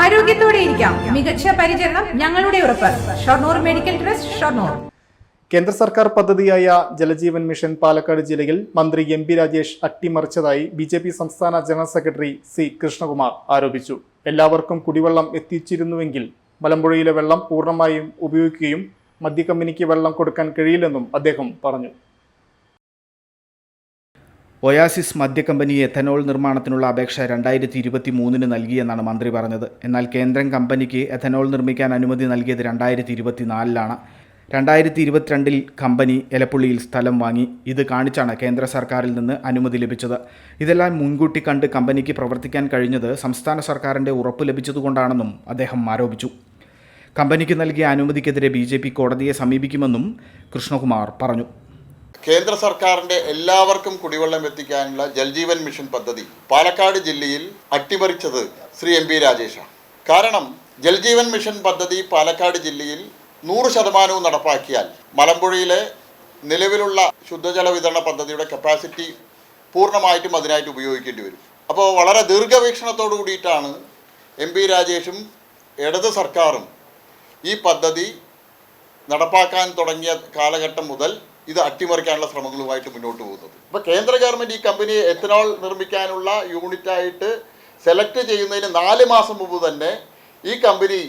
ആരോഗ്യത്തോടെ ഇരിക്കാം. മികച്ച പരിചരണം ഞങ്ങളുടെ ഉറപ്പ്. Shoranur medical trust Shoranur. കേന്ദ്ര സർക്കാർ പദ്ധതിയായ ജലജീവൻ മിഷൻ പാലക്കാട് ജില്ലയിൽ മന്ത്രി എം പി രാജേഷ് അട്ടിമറിച്ചതായി ബി ജെ പി സംസ്ഥാന ജനറൽ സെക്രട്ടറി സി കൃഷ്ണകുമാർ ആരോപിച്ചു. എല്ലാവർക്കും കുടിവെള്ളം എത്തിച്ചിരുന്നുവെങ്കിൽ മലമ്പുഴയിലെ വെള്ളം പൂർണമായും ഉപയോഗിക്കുകയും മദ്യ കമ്പനിക്ക് വെള്ളം കൊടുക്കാൻ കഴിയില്ലെന്നും അദ്ദേഹം പറഞ്ഞു. ഒയാസിസ് മദ്യ കമ്പനി എഥനോൾ നിർമ്മാണത്തിനുള്ള അപേക്ഷ രണ്ടായിരത്തി ഇരുപത്തി മൂന്നിന് നൽകിയെന്നാണ് മന്ത്രി പറഞ്ഞത്. എന്നാൽ കേന്ദ്രം കമ്പനിക്ക് എഥനോൾ നിർമ്മിക്കാൻ അനുമതി നൽകിയത് രണ്ടായിരത്തി ഇരുപത്തിനാലിലാണ് രണ്ടായിരത്തി ഇരുപത്തിരണ്ടിൽ കമ്പനി എലപ്പുള്ളിയിൽ സ്ഥലം വാങ്ങി. ഇത് കാണിച്ചാണ് കേന്ദ്ര സർക്കാരിൽ നിന്ന് അനുമതി ലഭിച്ചത്. ഇതെല്ലാം മുൻകൂട്ടി കണ്ട് കമ്പനിക്ക് പ്രവർത്തിക്കാൻ കഴിഞ്ഞത് സംസ്ഥാന സർക്കാരിന്റെ ഉറപ്പ് ലഭിച്ചതുകൊണ്ടാണെന്നും അദ്ദേഹം ആരോപിച്ചു. കമ്പനിക്ക് നൽകിയ അനുമതിക്കെതിരെ ബി കോടതിയെ സമീപിക്കുമെന്നും കൃഷ്ണകുമാർ പറഞ്ഞു. കേന്ദ്ര സർക്കാരിന്റെ എല്ലാവർക്കും കുടിവെള്ളം എത്തിക്കാനുള്ള ജൽജീവൻ മിഷൻ പദ്ധതി പാലക്കാട് ജില്ലയിൽ അട്ടിമറിച്ചത് ശ്രീ എം പി രാജേഷാണ്. കാരണം ജൽജീവൻ മിഷൻ പദ്ധതി പാലക്കാട് ജില്ലയിൽ നൂറ് ശതമാനവും നടപ്പാക്കിയാൽ മലമ്പുഴയിലെ നിലവിലുള്ള ശുദ്ധജല വിതരണ പദ്ധതിയുടെ കപ്പാസിറ്റി പൂർണമായിട്ടും അതിനായിട്ട് ഉപയോഗിക്കേണ്ടി വരും. അപ്പോൾ വളരെ ദീർഘവീക്ഷണത്തോടു കൂടിയിട്ടാണ് എം പി രാജേഷും ഇടത് സർക്കാരും ഈ പദ്ധതി നടപ്പാക്കാൻ തുടങ്ങിയ കാലഘട്ടം മുതൽ ഇത് അട്ടിമറിക്കാനുള്ള ശ്രമങ്ങളുമായിട്ട് മുന്നോട്ട് പോകുന്നത്. ഇപ്പോൾ കേന്ദ്ര ഗവൺമെന്റ് ഈ കമ്പനിയെ എത്തനോൾ നിർമ്മിക്കാനുള്ള യൂണിറ്റായിട്ട് സെലക്ട് ചെയ്യുന്നതിന് നാല് മാസം മുമ്പ് തന്നെ ഈ കമ്പനി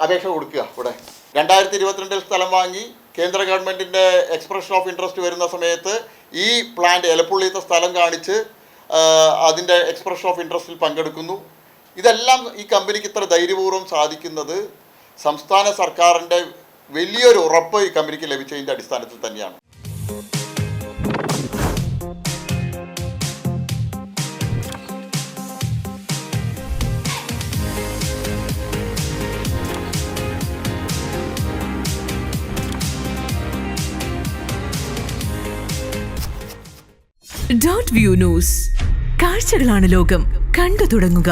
അപേക്ഷ കൊടുക്കുക ഇവിടെ. രണ്ടായിരത്തി ഇരുപത്തിരണ്ടിൽ സ്ഥലം വാങ്ങി കേന്ദ്ര ഗവൺമെന്റിന്റെ എക്സ്പ്രഷൻ ഓഫ് ഇൻട്രസ്റ്റ് വരുന്ന സമയത്ത് ഈ പ്ലാന്റ് എലപ്പുള്ളിയത്തെ സ്ഥലം കാണിച്ച് അതിന്റെ എക്സ്പ്രഷൻ ഓഫ് ഇൻട്രസ്റ്റിൽ പങ്കെടുക്കുന്നു. ഇതെല്ലാം ഈ കമ്പനിക്ക് ഇത്ര ധൈര്യപൂർവം സാധിക്കുന്നത് സംസ്ഥാന സർക്കാരിന്റെ വലിയൊരു ഉറപ്പ് ഈ കമ്പനിക്ക് ലഭിച്ചതിന്റെ അടിസ്ഥാനത്തിൽ തന്നെയാണ്. ഡോട്ട് വ്യൂ ന്യൂസ് കാഴ്ചകളാണ് ലോകം. കണ്ടു തുടങ്ങുക.